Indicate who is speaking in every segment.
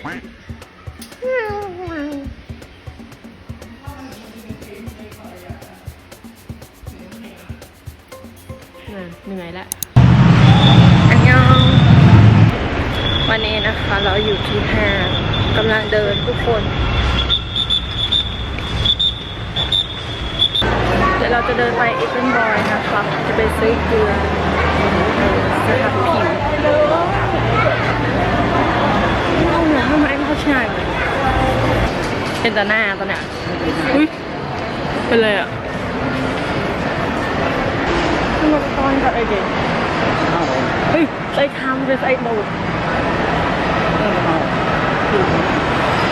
Speaker 1: เหนื่อยแล้วอันยอง วันนี้นะคะ เราอยู่ที่ห้างกำลังเดินทุกคน เดี๋ยวเราจะเดินไปเอเ n นบอยนะคะ จะไปซื้อเกลือสครับผิวเอาเหรอทำไมไม่เข้าใจเลย เป็นแต่หน้าตอนเนี้ยอุ้ยเป็นเลยอะทำไมตอนกับไอเด็กเฮ้ยใส่คำเป็นใส่โดด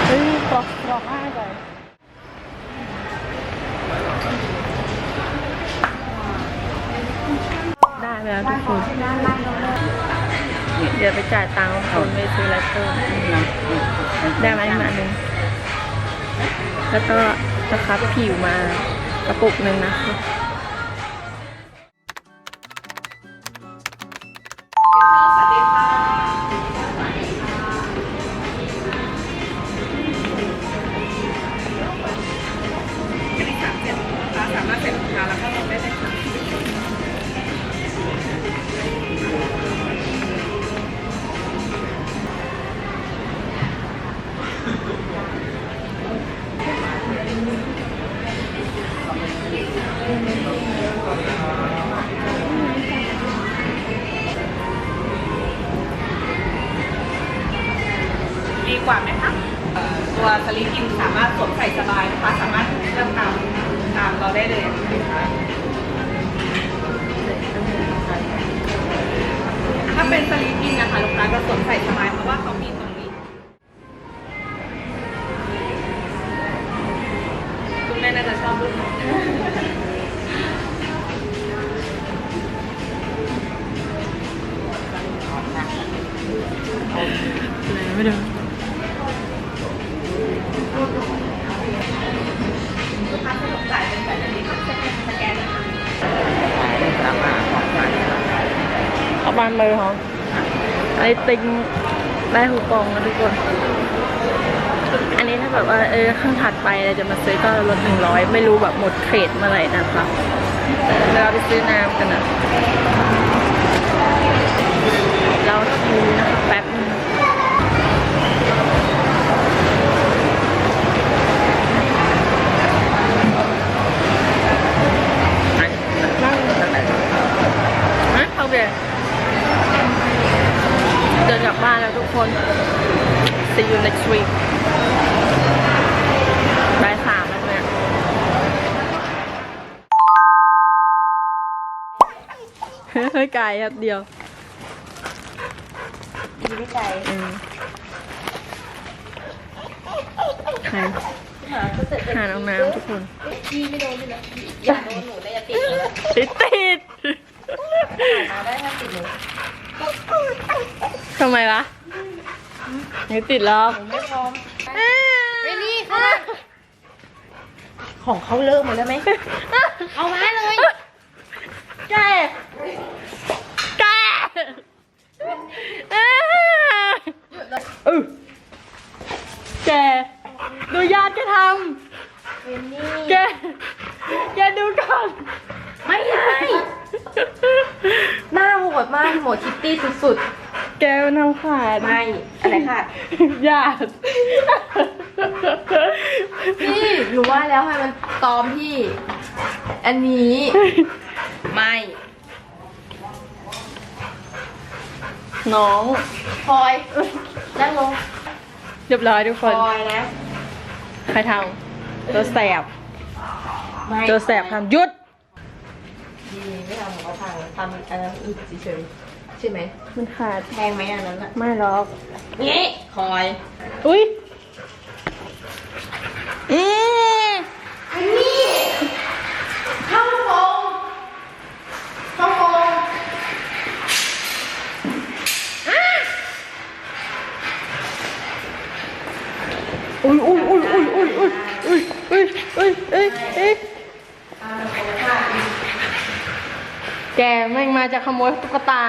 Speaker 1: เฮ้ยกรอกกรอกห้าไปได้แล้วทุกคนเดี๋ยวไปจ่ายตังค์คนไปซื้ออะไรเพิ่มได้ไหมมาหนึ่ง แล้วก็สครับผิวมากระปุกหนึ่งนะคะ
Speaker 2: น่าจะชอบรุ่นนี้
Speaker 1: ไม่ดู
Speaker 2: เอา
Speaker 1: บานมือเหรอไอติงได้หูกองนะทุกคน แบบว่าเออข้างถัดไปเราจะมาซื้อก็ลดหนึ่งร้อยไม่รู้แบบหมดเทรดเมื่อไหร่นะคะเราไปซื้อน้ำกันนะเราคิวนะคะแป๊บ ไกลครับเดียว
Speaker 2: ดีไม่ใจ
Speaker 1: อืมใครหาน้องน้ำทุกคน
Speaker 2: พี่ไม่โดนเลยอย่าโดนหนูแต่อย่าติดเลย
Speaker 1: ติดติด
Speaker 2: มาได้ถ้าติดหนู
Speaker 1: ทำไมวะไม่ติดหรอก
Speaker 2: ไม่พร้อมไม่นี่ค่ะของเขาเลิกหมดแล้วไหมเอามาเลย
Speaker 1: แกแกเออ แก ดูญาติแกทำแก แกดูก่อน
Speaker 2: ไม่ได้หน้าโหดมากโหมดคิตตี้สุด
Speaker 1: แกมันทำขาด
Speaker 2: ๆไม่อะไรค่ะ
Speaker 1: ญาติ
Speaker 2: พี่หนูว่าแล้วให้มันตอมพี่ อันนี้ไม่
Speaker 1: น้อง
Speaker 2: พลอยนั่งลง
Speaker 1: เรียบร้อยทุก
Speaker 2: พ
Speaker 1: ค
Speaker 2: ล
Speaker 1: น
Speaker 2: อยนะ
Speaker 1: ใครทำตัวแสบ
Speaker 2: ไม่
Speaker 1: ตัวแสบทำหยุด
Speaker 2: ดีไม่ทำของเขาพังทำอันนั้นอีกเฉยๆใช่ไหม
Speaker 1: มันขาด
Speaker 2: แพงไหมอันนั้นอะ
Speaker 1: ไม่หรอก
Speaker 2: นี่พลอย
Speaker 1: อุ้ยอืม
Speaker 2: อันนี้เข้าโฟงเข้าโฟง
Speaker 1: อุ้ยอุ้ยอุ้ยอุ้ยอุ้ยอุ้ยอุ้ยอุ้ยอุ้ยอุ้ยอุ้ยแกแม่งมาจะขโมยตุ๊กตา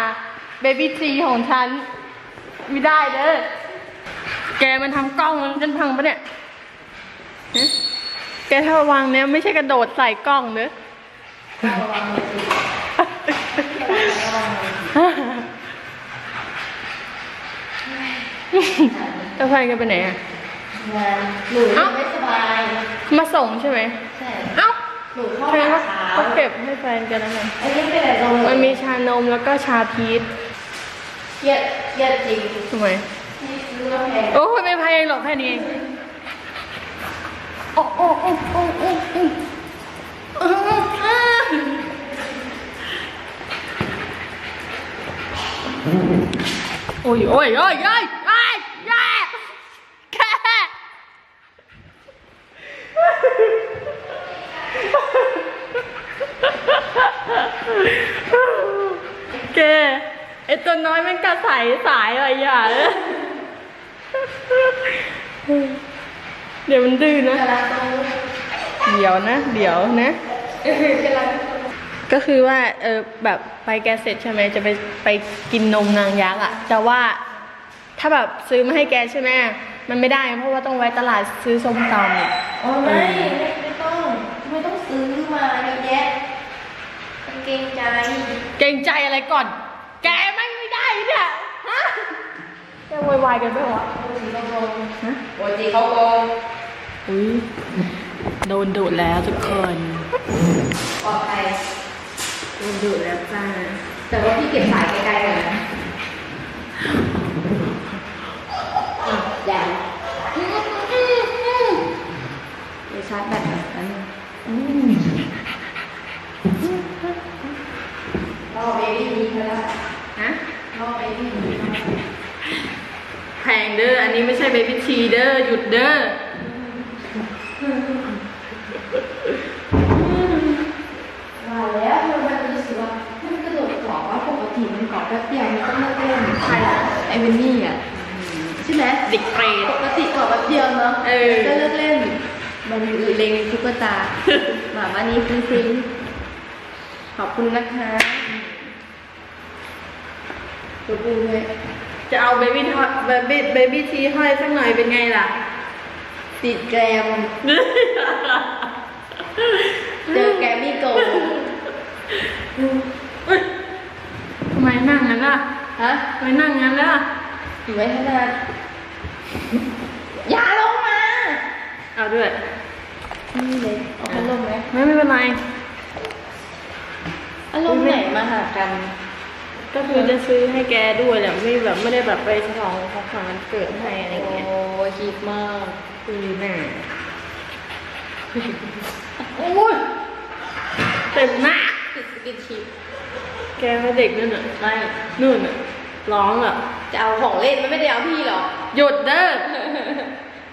Speaker 1: เบบี้ทีของฉันไม่ได้เด้อแกมันทำกล้องมันจนพังปะเนี่ยแกถ้าวางเนี้ยไม่ใช่กระโดดใส่กล้องเนอะแล้วแฟนแกันไปไหนอะ
Speaker 2: งานหนู
Speaker 1: เอ้า
Speaker 2: ไม่สบาย
Speaker 1: มาส่งใช่ไหม
Speaker 2: ใช่
Speaker 1: เอ้า
Speaker 2: หนูเข้า
Speaker 1: แฟน
Speaker 2: หา
Speaker 1: ก็
Speaker 2: เช้า
Speaker 1: ก็เก็บให้แฟนกันแล้วกัน
Speaker 2: อันนี้เป็นอะไรลง
Speaker 1: มันมีชานมแล้วก็ชาพีช
Speaker 2: เครียดเครียดจริง
Speaker 1: ทำไม
Speaker 2: ที่ซื้อมาแพง
Speaker 1: โอ้ยไม่แพงหรอกแค่นี้เองโอ้โอ้โอ้โอ้โอ้โอ้เอออ่าโอ้ยโอ้ยโอ้ยโอ้ยโอ้ยแย่แค่ แกไอตัวน้อยมันกระใสสายอะไรอย่างเลยเดี๋ยวมันดื้อนะ เดี๋ยวนะ เดี๋ยวนะ
Speaker 2: ก็
Speaker 1: คือว่า เออแบบไปแกเสร็จใช่ไหมจะไปไปกินนมนางยักษ์อะแต่ว่าถ้าแบบซื้อมาให้แกใช่ไหมมันไม่ได้ เพราะว่าต้องไว้ตลาดซื้อส้มตำ
Speaker 2: อ้ไม่ไม่ต้อไม่ต้องซื้อมาเยอะแยะเกรงใจ
Speaker 1: เกรงใจอะไรก่อน แกไม่ไม่ได้เนี่ยฮะแกโวยวายกันไปวะ
Speaker 2: โอ้ยเขาโกง
Speaker 1: ฮะ
Speaker 2: โอ้ยจีเขาโกง
Speaker 1: อุ้ยโดนดุแล้วทุกคน
Speaker 2: ปลอดภัย
Speaker 1: โดนดุแล้วจ้า
Speaker 2: แต่ว่าพี่เก็บสายไกลๆหน่อยนะอะอย่าเดี๋ยวชาร์จแบตก่อนอันนึงรอเบบี้มีเธอแล้ว
Speaker 1: ฮะ
Speaker 2: รอเบบี้มีเธอแล้ว
Speaker 1: แพง เด้อ อันนี้ไม่ใช่เบบี้ทีเด้อ หยุดเด้อ
Speaker 2: ว่าแล้วทำไมมันรู้สึกว่ามันกระโดดเกาะว่าปกติมันเกาะแป๊บเดียวมันก็เลิกเล่น
Speaker 1: ใครอะ
Speaker 2: ไอ้เวนนี่อะใช่ไหม
Speaker 1: เด็กเปรต
Speaker 2: ปกติเกาะแป๊บเดียวเนาะ
Speaker 1: เออ
Speaker 2: ก็เลิกเล่น มันเล็งตุ๊กตาหมามานี้ฟริ้งๆขอบคุณนะคะตัวปูเลย
Speaker 1: จะเอาเบบี้ทอเบบี้เบบี้ทีห้อยสักหน่อยเป็นไงล่ะ
Speaker 2: ติดแกรมเจอแกรมมี่โกลด์
Speaker 1: อุ๊ยทำไมนั่งงั้นล่ะ
Speaker 2: ฮะ
Speaker 1: ทำไมนั่งงั้นล่ะ
Speaker 2: อยู่ไว้ขนาดอย่าลงมา
Speaker 1: เอาด้วย
Speaker 2: นี่เลย เอาพัดลมไหม
Speaker 1: ไม่ไม่เป็นไร
Speaker 2: อารมณ์ไหนมาหากัน
Speaker 1: ก็คือจะซื้อให้แกด้วยแหละไม่แบบไม่ได้แบบไปฉลองของขวัญวันเกิดให้อะไรเงี้ย
Speaker 2: โอ้ยคิดมาก
Speaker 1: คือแน่โอ้ยเต็มหน้า
Speaker 2: ติดสกินชิป
Speaker 1: แกว่าเด็กนั่นน่ะ
Speaker 2: ไม่
Speaker 1: นู่นน่ะร้องอะ
Speaker 2: จะเอาของเล่นมันไม่ได้เอาพี่หรอก
Speaker 1: หยุดเด้อ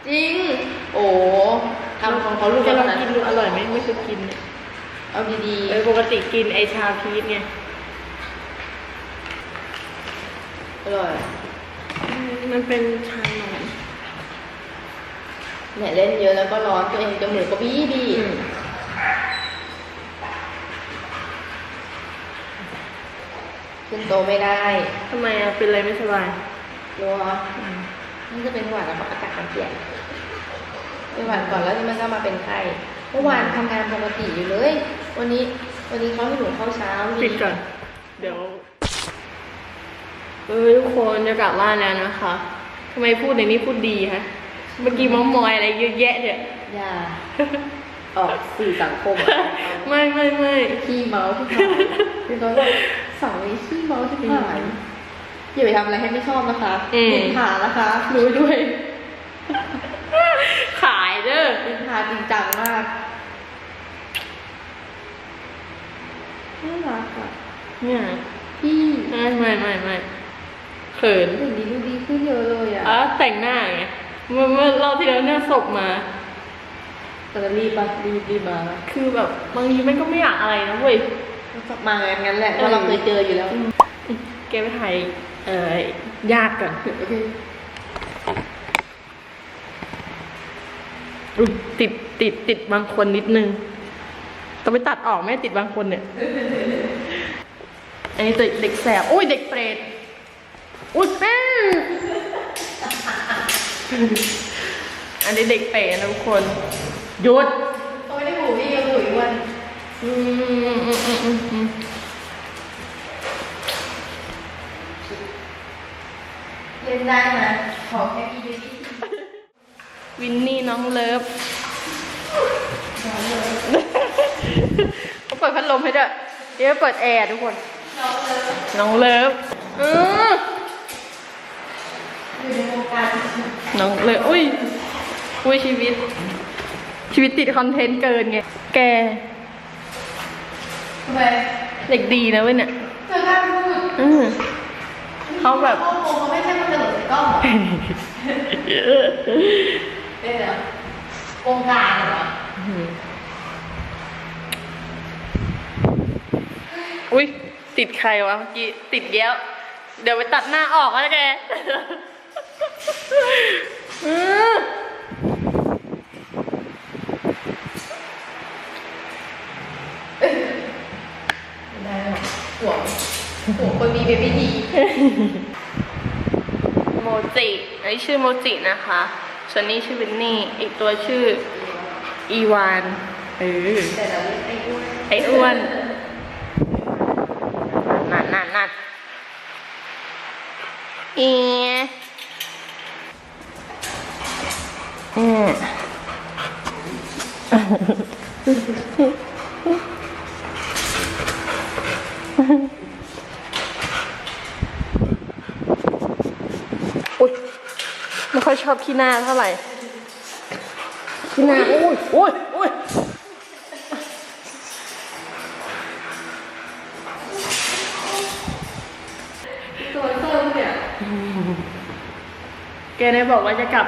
Speaker 2: จริง โอ้ทำของเขาลูก
Speaker 1: จะลอง
Speaker 2: นั้น
Speaker 1: กินดูอร่อยไหมไม่เคยกินเนี่ย
Speaker 2: เอาดี
Speaker 1: เออปกติกินไอชาพีชไง
Speaker 2: ๆ อร่อย
Speaker 1: มันเป็นชาหนม
Speaker 2: เนี่ยเล่นเยอะแล้วก็ร้อนตัวเองจมูกก็บี้บี้ขึ้นโตะไม่ได้
Speaker 1: ทำไมอะ เป็นอะไรไม่สบาย
Speaker 2: รัวนี่จะเป็นหวัดแล้วก็อากาศมันเปลี่ยนเป็นหวัดก่อนแล้วที่มันก็มาเป็นไข้เมื่อวานทำงานปกติอยู่เลย วันนี้ วันนี้เขาให้หนูเข้าเช้า
Speaker 1: ปิดก่อน เดี๋ยว เออทุกคนจะกลับบ้านแล้วนะคะทำไมพูดในนี้พูดดีฮะ เมื่อกี้มอมอยอะไรเยอะแยะเนี่ย
Speaker 2: อย่าออกสื่อสังคม
Speaker 1: ไม่ไม่ไม่
Speaker 2: ขี้เมาที่ผ่านคือเขาแบบสั่งไว้ขี้เมาที่ผ่านอย่าไปทำอะไรให้ไม่ชอบนะคะดินผ่านนะคะ รู้ด้วย
Speaker 1: ขายเด้อ
Speaker 2: ดินผ่านจริงจังมากน่ารักอะ
Speaker 1: เนี่ย
Speaker 2: พี่
Speaker 1: ไม่ไม่ไม่ไม่ เขิน
Speaker 2: เดี๋ยวนี้ดูดีขึ้นเยอะเลยอะ
Speaker 1: อ๋อแต่งหน้าไงเมื่อเมื่อเราที่แล้วเนี่ยศพมา
Speaker 2: แต่จะรีบปะรีบรีบมา
Speaker 1: คือแบบบางทีมันก็ไม่อยากอะไรนะเว้ย
Speaker 2: มางั้นแหละเพราะเราเคยเจออยู่แล้ว
Speaker 1: แกไปถ่ายเอ่อญาติก่อน
Speaker 2: โอเค
Speaker 1: อุ๊ยติดติดติดบางคนนิดนึงต้องไปตัดออกไหมติดบางคนเนี่ย อันนี้เด็กเด็กแสบอุ้ยเด็กเปรต อุ้ยแม่อันนี้เด็กเป๋นะทุกคนหยุด
Speaker 2: เขาไม่ได้หูพี่ก็หูอ้วน
Speaker 1: อืมอืมอืมอืมอืม
Speaker 2: เล่นได้นะขอแค่พี่ดี
Speaker 1: วินนี่น้องเลิฟเขาเปิดพัดลมให้ด้วยเดี๋ยวเปิดแอร์ทุกคน น้องเลิฟอือ
Speaker 2: อ ยู่ในวงการ
Speaker 1: น้องเลิฟอุ้ย อุ้ยชีวิต ชีวิตติดคอนเทนต์เกินไง แก
Speaker 2: ทำไม
Speaker 1: เด็กดีนะเว้ยเนี่ย
Speaker 2: เธอกล้าพูด
Speaker 1: อือเขาแบบ
Speaker 2: โอ้โหเขาไม่ใช่มาเดินกล้องเป็นเหรอวงการเหรอ
Speaker 1: อุ้ยติดใครวะเมื่อกี้ติดแย้ว เดี๋ยวไปตัดหน้าออกแล้วแกอือ
Speaker 2: ไม่ได้หรอกห่วงห่วงคนมีเบบี้ดี
Speaker 1: โมจิไอ้ชื่อโมจินะคะส่วนนี้ชื่อวินนี่ อีกตัวชื่อ อีวานเออ
Speaker 2: แต่เราเรียกไอ้อ้วน
Speaker 1: ไอ้อ้วนนั่นนั่นนั่นอี อุ้ยไม่ค่อยชอบขี้หน้าเท่าไหร่ขี้หน้าอุ้ยอุ้ยอุ้ย
Speaker 2: ตัวเติมเนี่ย
Speaker 1: แกได้บอกว่าจะกลับ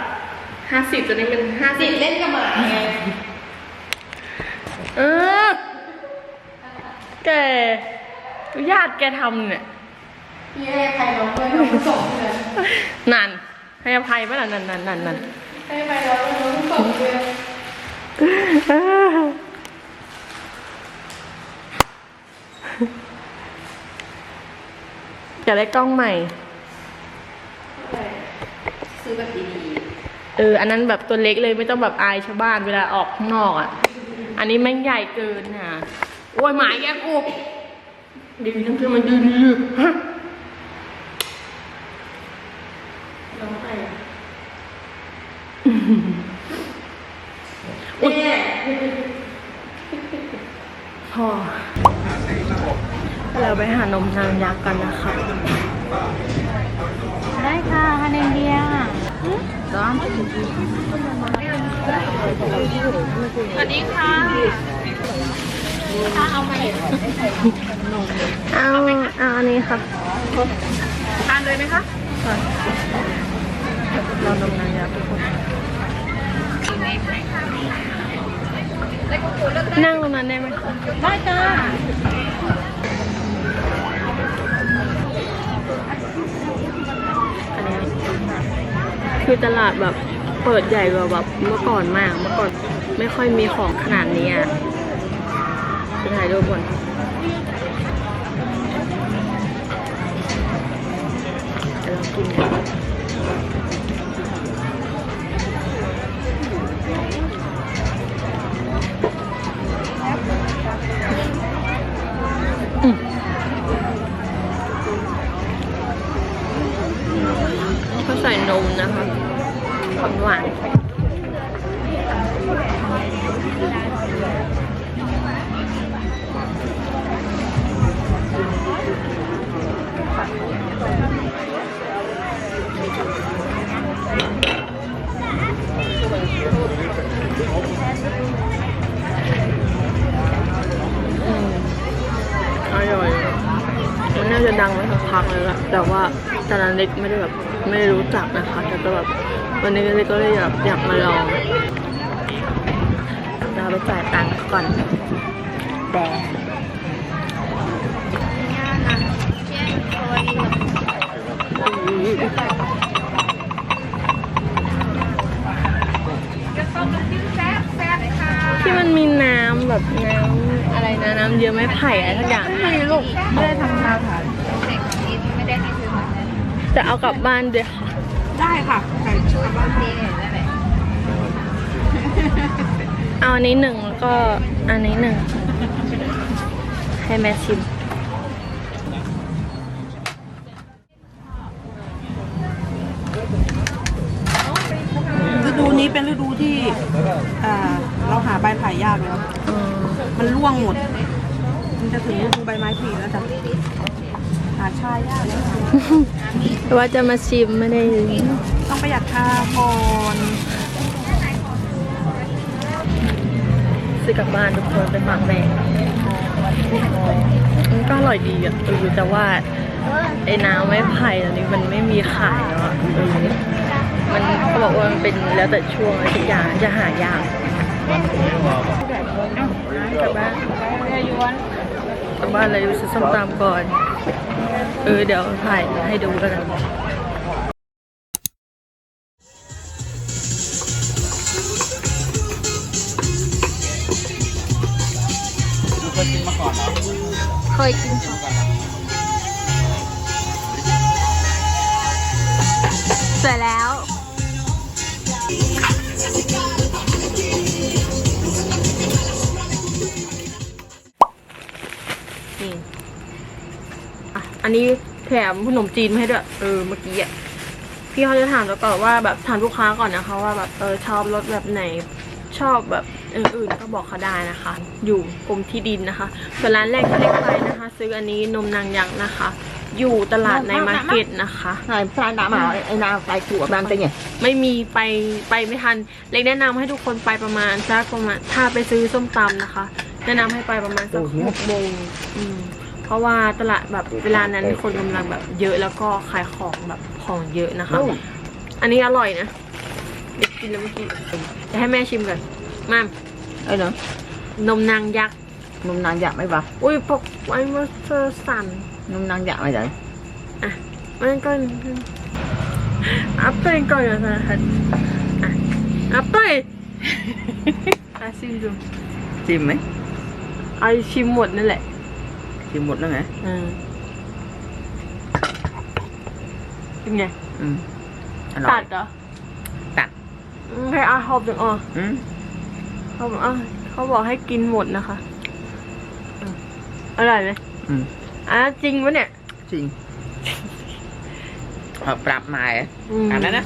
Speaker 1: ห้าสิบตอนนี้เป็นห้าสิ
Speaker 2: ติ
Speaker 1: บ
Speaker 2: ดเล่นกับหมาไง
Speaker 1: เออแก ญาติแกทำเนี่ย
Speaker 2: พี่ให้ใครน้องด้วยน้องผู้ส่งเลย
Speaker 1: นั่นให้อภัยไหมล่ะนั่นนั่นนั่นนั่น
Speaker 2: ให้ไปน้องน้องผู้ส่งเลย
Speaker 1: จะได้กล้องใหม่
Speaker 2: ซื้อแบบดี
Speaker 1: เออ อันนั้นแบบตัวเล็กเลยไม่ต้องแบบอายชาวบ้านเวลาออกข้างนอกอะ อันนี้แม่งใหญ่เกินน่ะ โอ้ยหมาแกกู ดีทั้งที่มันดีดีฮะ
Speaker 2: ๆน้องไป
Speaker 1: อุ๊ย
Speaker 2: แม่
Speaker 1: พอเราไปหานมนางยักษ์กันนะคะ
Speaker 2: ได้ค่ะฮันเอนเดีย
Speaker 1: ร้อน
Speaker 3: สวัสดีค่ะ
Speaker 1: เอาเอาอันนี้ครับ
Speaker 3: ทานเลยไหมคะ
Speaker 1: เรานมนางยักษ์ทุกคนนั่งตรงนั้นได้ไหมคะ
Speaker 3: ได้จ้า
Speaker 1: อันเนี้ยคือตลาดแบบเปิดใหญ่กว่าแบบเมื่อก่อนมาก เมื่อก่อนไม่ค่อยมีของขนาดนี้อะจะ ถ่ายรูปก่อนเดี๋ยวเรากินกัน ดังมาสักพักเลยละแต่ว่าตอนนั้นเล็กไม่ได้แบบไม่ได้รู้จักนะคะ แต่ก็แบบวันนี้เล็กก็เลยอยากอยากมาลองเราไปจ่ายตังค์ก่อนแดงที่มันมีน้ำแบบน้ำอะไรนะน้ำเยอะไม่ไผ่อะไรทุกอย่างไม่ลูก
Speaker 3: ไม่ได้ทำงานค่ะ
Speaker 1: จะเอากลับบ้านด้วยค่ะ
Speaker 3: ได้ค่ะไก่ชาวบ้าน
Speaker 2: นี่นั่นแหละ
Speaker 1: เอาอันนี้หนึ่งแล้วก็อันนี้หนึ่ง ให้แม่ชิม
Speaker 3: ฤดูนี้เป็นฤดูที่อ่าเราหาใบไผ่ยากแล้ว
Speaker 1: อืม
Speaker 3: มันร่วงหมด มันจะถึงฤดูใบไม้ผลิแล้วจ้ะ หาชายยากแล้วค่ะ
Speaker 1: ว่าจะมาชิมไม่ได้
Speaker 3: ต้องประหยัดค่าก่อน
Speaker 1: ซื้อกลับบ้านทุกคนไปฝากแม่มันก็อร่อยดีอะเออแต่ว่าไอ้น้ำไม้ไผ่ตอนนี้มันไม่มีขายแล้วอะเออมันเขาบอกว่ามันเป็นแล้วแต่ช่วงอะไรทุกอย่างจะหายากกลับบ้าน กลับบ้านเลยซื้อส้มตำก่อน เออเดี๋ยวถ่ายให้ดูแล้วกัน นี่อะอันนี้แถมขนมจีนมาให้ด้วยเออเมื่อกี้อะพี่เขาจะถามเราก่อนว่าแบบถามลูกค้าก่อนนะคะ ว่าแบบเออชอบรสแบบไหนชอบแบบอื่นๆก็บอกเขาได้นะคะ อยู่กรมที่ดินนะคะส่วนร้านแรกที่เล็กไปนะคะ ซื้ออันนี้นมนางยักษ์นะคะ อยู่ตลาดในมาร์เก็ตนะคะ
Speaker 4: Này, pha đã mà ai nào tay của ban tay nhỉ?
Speaker 1: ไม่มีไปไปไม่ทัน เล็กแนะนำให้ทุกคนไปประมาณสักประมาณถ้าไปซื้อส้มตำนะคะ แนะนำให้ไปประมาณสัก
Speaker 4: โอ้โห
Speaker 1: หกโมงอืมเพราะว่าตลาดแบบเวลานั้นคนกำลังแบบเยอะแล้วก็ขายของแบบของเยอะนะคะ
Speaker 4: Đâu?
Speaker 1: อันนี้อร่อยนะเด็กกินแล้วเมื่อกี้จะให้แม่ชิมก่อนมาม
Speaker 4: Đây nữa,
Speaker 1: นมนางยักษ์
Speaker 4: nung nang dạ mấy bà,
Speaker 1: อุ้ยปกไอ้มาเซอร์สัน
Speaker 4: nung nang dạ mấy đấy.
Speaker 1: มันก็อัพเตอร์ก่อนนะคะอะอัพเตอร์ อะชิมดู
Speaker 4: Chim mấy,
Speaker 1: เอาชิมหมดนั่นแหละ
Speaker 4: chim một nữa hả?
Speaker 1: อืมเป็นไง
Speaker 4: Ừ.
Speaker 1: ตัด
Speaker 4: Rồi.
Speaker 1: เหรอ
Speaker 4: ตัด
Speaker 1: อืมให้อาหอบจังอ๋อ
Speaker 4: Ừ.
Speaker 1: เขาบอกอะเขาบอกให้กินหมดนะคะอืมอร่อยไหม
Speaker 4: Ừ.
Speaker 1: อะจริงปะเนี่ย
Speaker 4: Chim. Ờ, prap mài á.
Speaker 1: อืม
Speaker 4: À, đây đó.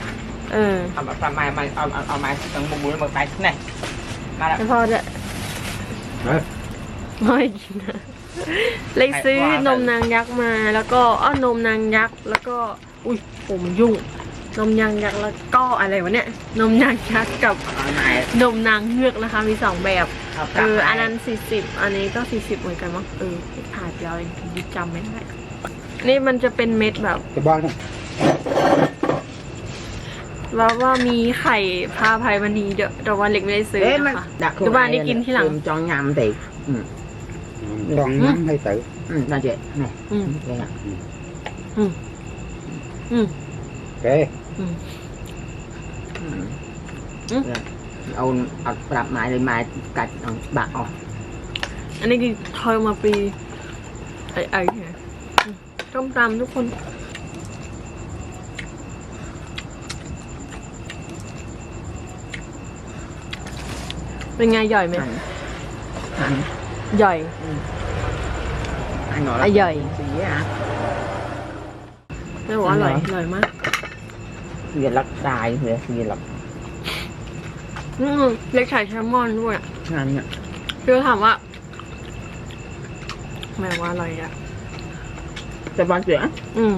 Speaker 1: เออ
Speaker 4: Ờ, prap mài, mài, ờ, ờ, ờ, mài, tầng một mũi một tay. Này. Mà
Speaker 1: ไม่
Speaker 4: đã.
Speaker 1: พอจะ ไม่กินนะเลยซื้อนมนางยักษ์มาแล้วก็อ้อนมนางยักษ์แล้วก็อุ้ยผมยุ่ง นมนางยักษ์แล้วก็อะไรวะเนี่ยนมนางยักษ์กับ
Speaker 4: Ờ, mài.
Speaker 1: นมนางเงือกนะคะ มีสองแบบ
Speaker 4: Ờ,
Speaker 1: เอ
Speaker 4: prap
Speaker 1: อ
Speaker 4: mài.
Speaker 1: อันนั้นสี่สิบอันนี้ก็สี่สิบเหมือนกันมั้งเออถ่ายไปแล้วดิจำไม่ได้นี่มันจะเป็นเม็ดแบบ
Speaker 5: cái bao này
Speaker 1: ว่าว่ามีไข่พาภัยมณีเดี๋ยวแต่ว่าเล็กไม่ได้ซื้อ
Speaker 4: Thế
Speaker 1: นะ
Speaker 4: mà
Speaker 1: คะ
Speaker 4: đặt
Speaker 1: Cái bàn đi
Speaker 4: này
Speaker 1: kín
Speaker 4: là
Speaker 1: thế nào?
Speaker 4: chim cho nhầm thì. Ừ.
Speaker 5: còn
Speaker 1: Ừ.
Speaker 5: nhắm hay tự
Speaker 4: Ừ, là chị. Này.
Speaker 1: อืม
Speaker 4: Đây nè.
Speaker 1: อืมอืม
Speaker 5: kệ
Speaker 4: Ừ.
Speaker 1: Ừ.
Speaker 4: Rồi. Ôn, ờ, prap mài lên mài cạch ờ, bạc ờ.
Speaker 1: อันนี้คือทอยมาปีไอไอเนี่ยอืมต้มตำทุกคนเป็นไงย่อยไหม
Speaker 4: Hành. Hành.
Speaker 1: ย่อย
Speaker 4: Anh nói
Speaker 1: À, dày.
Speaker 4: Gì vậy hả?
Speaker 1: ไม่บอกว่าอร่อย
Speaker 4: อร่อย
Speaker 1: อร่อยมาก
Speaker 4: Gì lật đài vậy? Gì lật
Speaker 1: อืมเล็กไข่แซลมอนด้วยอะ
Speaker 4: Hành nhỉ?
Speaker 1: พี่ก็ถามว่าแม่ว่าอร่อยอะ
Speaker 4: Cho bao chuyện
Speaker 1: อืม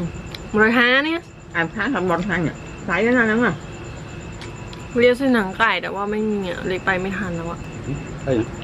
Speaker 1: ร้อยห้าเนี่ย
Speaker 4: Em tháng không bao tháng nhỉ? Thấy cái này đúng không?
Speaker 1: เรียกซื้อหนังไก่แต่ว่าไม่มีอะเล็กไปไม่ทันแล้วอะ
Speaker 5: Ê,
Speaker 4: Thì thấy cái tên nó tháng
Speaker 1: อืมอืม
Speaker 4: อะไรอะ
Speaker 1: กินข้าวกูไปงำตามมือหนังน่ะ
Speaker 4: Đây nè
Speaker 1: อากระไร
Speaker 4: Ừ
Speaker 1: ยำยำยำตะยำเตยติงตะไอพวกยำจูบไปได้จูบได้ให้
Speaker 4: Với thầy
Speaker 1: สบตาเด็ด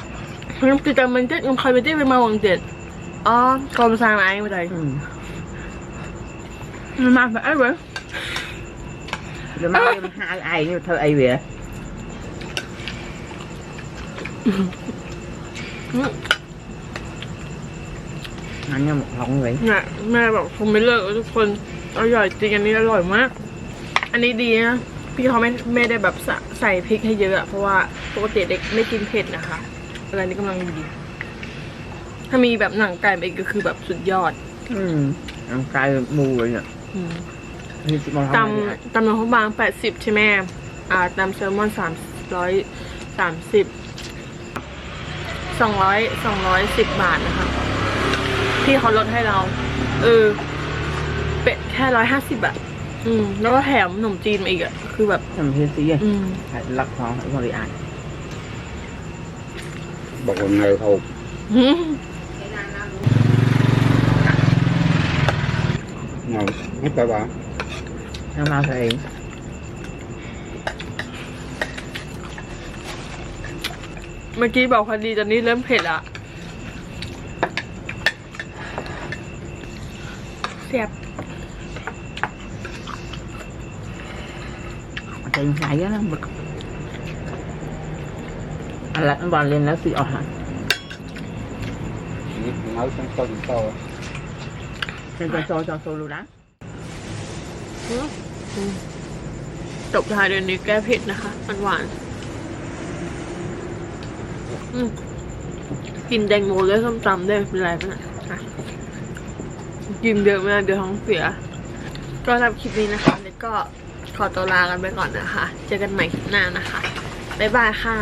Speaker 1: ด็ดอ๋อกรมสร้างไอ้ไม่ได้
Speaker 4: Ừ Mà phải vậy rồi mà em hai ai như thơ ai vậy
Speaker 1: อืม
Speaker 4: anh như một họng vậy
Speaker 1: เนี่ยแม่บอกคงไม่เลิกทุกคนอร่อยจริงอันนี้อร่อยมากอันนี้ดีนะ พี่เขาไม่ไม่ได้แบบใส่ใส่พริกให้เยอะอะ เพราะว่าปกติเด็กไม่กินเผ็ดนะคะ อะไรนี้กำลังดี ถ้ามีแบบหนังไก่มาอีกก็คือแบบสุดยอด
Speaker 4: ừ ăn cay mù rồi nè
Speaker 1: อืม
Speaker 4: như chị một
Speaker 1: ต
Speaker 4: họng này ำ
Speaker 1: ตำหนองบางแปดสิบใช่ไหมอ่าตำแซลมอนสามร้อยสามสิบสองร้อยสองร้อยสิบบาทนะคะ พี่เขาลดให้เรา เออ เป็ดแค่ร้อยห้าสิบอะอืม แล้วก็แถมขนมจีนมาอีกอะคือแบบ
Speaker 4: thầm thiên sĩ vậy
Speaker 1: อืม
Speaker 4: phải lật họng phải còn đi ăn
Speaker 5: บอกว่าไงเขา
Speaker 1: หื ม
Speaker 5: เงาไม่ไปว่า
Speaker 4: nó mau thì
Speaker 1: เมื่อกี้บอกพอดีตอนนี้เริ่มเผ็ดอะเสียบ
Speaker 4: tiền xài á nó bực anh lật nó bò lên nó xì ọt hả
Speaker 5: เงาต้องต้นโต
Speaker 4: cho cho cho cho cho luôn đó
Speaker 1: จบท้ายเดือนนี้แก้เผ็ดนะคะมันหวานๆอืมกินแตงโมด้วยส้มตำด้วยเป็นไรปะเนี่ยอะกินเยอะมากเดี๋ยวท้องเสียก็รับคลิปนี้นะคะแล้วก็ขอตัวลากันไปก่อนนะคะ เจอกันใหม่คลิปหน้านะคะ บ๊ายบายค่ะ